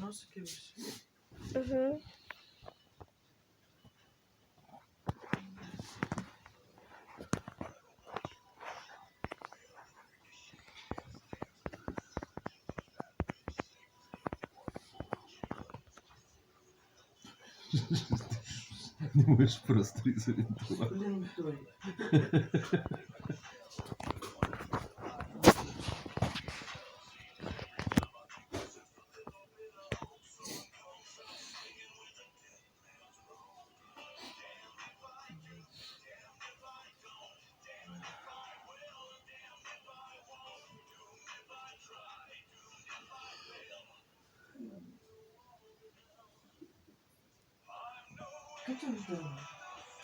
носики і все. Угу. Не можеш просто і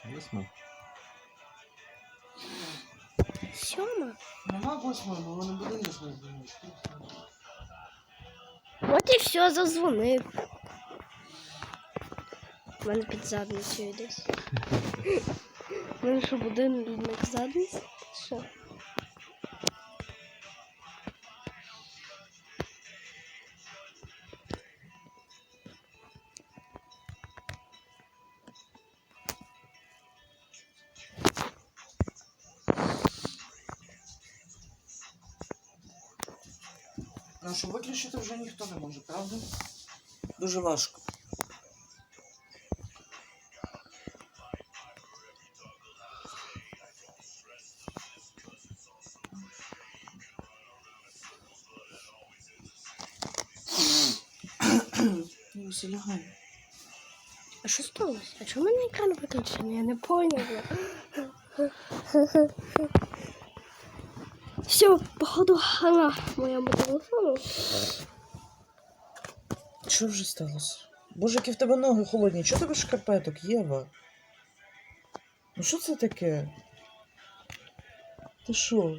Восьма. Сьома. Нема восьмої, бо вони будинок не знають. От і все, зазвонив. У мене під задницею десь. У що будинок задниць? Що? Що виключити вже ніхто не може, правда? Дуже важко. Ну. А що сталося? А чому мене екран виключений? Я не поняла. Все, походу, хана моєму телефону. Що вже сталося? Боже, які в тебе ноги холодні. Чого тебе шкарпеток, Єва? Ну що це таке? Ти що?